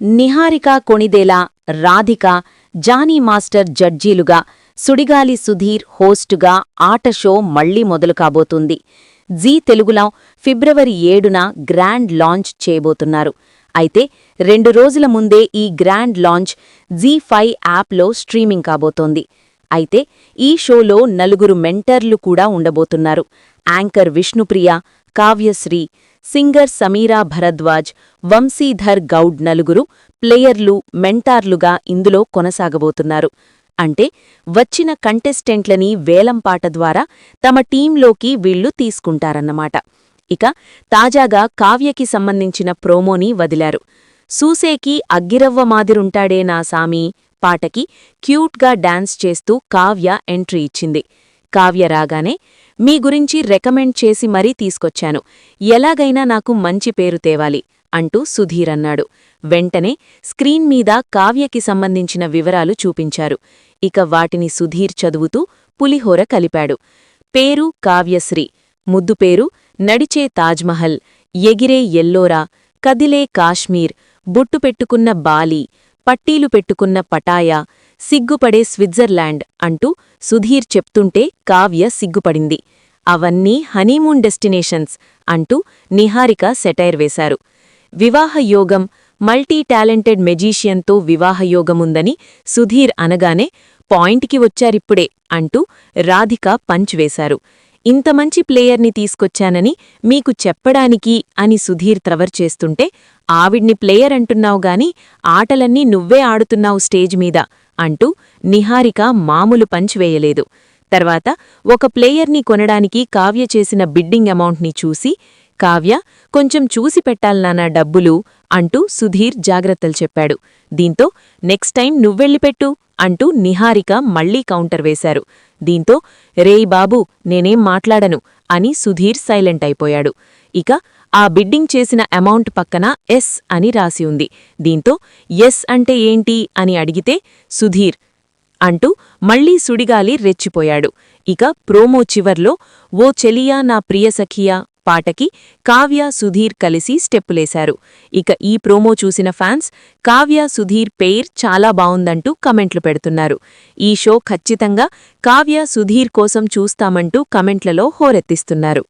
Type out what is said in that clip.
Niharika Konidela Radhika Jani master జడ్జీలుగా సుడిగాలి సుధీర్ హోస్టుగా Aata show మళ్ళీ మొదలు కాబోతుంది జీ తెలుగులో ఫిబ్రవరి ఏడున గ్రాండ్ లాంచ్ చేయబోతున్నారు. అయితే రెండు రోజుల ముందే ఈ గ్రాండ్ లాంచ్ జీ ఫైవ్ యాప్లో స్ట్రీమింగ్ కాబోతోంది. అయితే ఈ షోలో నలుగురు మెంటర్లు కూడా ఉండబోతున్నారు. యాంకర్ విష్ణుప్రియ కావ్యశ్రీ సింగర్ సమీరా భరద్వాజ్ వంశీధర్ గౌడ్ నలుగురు ప్లేయర్లు మెంటార్లుగా ఇందులో కొనసాగబోతున్నారు. అంటే వచ్చిన కంటెస్టెంట్లని వేలంపాట ద్వారా తమ టీంలోకి వీళ్ళు తీసుకుంటారన్నమాట. ఇక తాజాగా కావ్యకి సంబంధించిన ప్రోమోని వదిలారు. సూసేకి అగ్గిరవ్వ మాదిరుంటాడే నా సామీ పాటకి క్యూట్గా డాన్స్ చేస్తూ కావ్య ఎంట్రీ ఇచ్చింది. కావ్య రాగానే మీ గురించి రెకమెండ్ చేసి మరీ తీసుకొచ్చాను. ఎలాగైనా నాకు మంచి పేరు తేవాలి అంటూ సుధీర్ అన్నాడు. వెంటనే స్క్రీన్ మీద కావ్యకి సంబంధించిన వివరాలు చూపించారు. ఇక వాటిని సుధీర్ చదువుతూ పులిహోర కలిపాడు. పేరు కావ్యశ్రీ. ముద్దు పేరు నడిచే తాజ్మహల్. ఎగిరే ఎల్లోరా. కదిలే కాశ్మీర్. బొట్టు పెట్టుకున్న బాలి. పట్టీలు పెట్టుకున్న పటాయా సిగ్గుపడే స్విట్జర్లాండ్ అంటూ సుధీర్ చెప్తుంటే కావ్య సిగ్గుపడింది. అవన్నీ హనీమూన్ డెస్టినేషన్స్ అంటూ నిహారిక సెటైర్ వేశారు. వివాహయోగం మల్టీ టాలెంటెడ్ మెజీషియన్తో వివాహయోగముందని సుధీర్ అనగానే పాయింట్కి వచ్చారిప్పుడే అంటూ రాధిక పంచ్ వేశారు. ఇంత మంచి ప్లేయర్ని తీసుకొచ్చానని మీకు చెప్పడానికి అని సుధీర్ త్రవర్ చేస్తుంటే ఆవిడ్ని ప్లేయర్ అంటున్నావు గాని ఆటలన్నీ నువ్వే ఆడుతున్నావు స్టేజ్ మీద అంటూ నిహారిక మామూలు పంచ్ వేయలేదు. తర్వాత ఒక ప్లేయర్ని కొనడానికి కావ్య చేసిన బిడ్డింగ్ అమౌంట్ని చూసి కావ్య కొంచెం చూసి పెట్టాలనానా డబ్బులు? అంటూ సుధీర్ జాగ్రత్తలు చెప్పాడు. దీంతో నెక్స్ట్ టైం నువ్వెళ్ళిపెట్టు అంటూ నిహారిక మళ్ళీ కౌంటర్ వేశారు. దీంతో రేయ్ బాబూ నేనేం మాట్లాడను అని సుధీర్ సైలెంట్ అయిపోయాడు. ఇక ఆ బిడ్డింగ్ చేసిన అమౌంట్ పక్కన ఎస్ అని రాసి ఉంది. దీంతో ఎస్ అంటే ఏంటి అని అడిగితే సుధీర్ అంటూ మళ్ళీ సుడిగాలి రెచ్చిపోయాడు. ఇక ప్రోమో చివర్లో ఓ చెలియా నా ప్రియసఖియా పాటకి కావ్య సుధీర్ కలిసి స్టెప్పులేశారు. ఇక ఈ ప్రోమో చూసిన ఫ్యాన్స్ కావ్య సుధీర్ పెయిర్ చాలా బావుందంటూ కమెంట్లు పెడుతున్నారు. ఈ షో ఖచ్చితంగా కావ్య సుధీర్ కోసం చూస్తామంటూ కమెంట్లలో హోరెత్తిస్తున్నారు.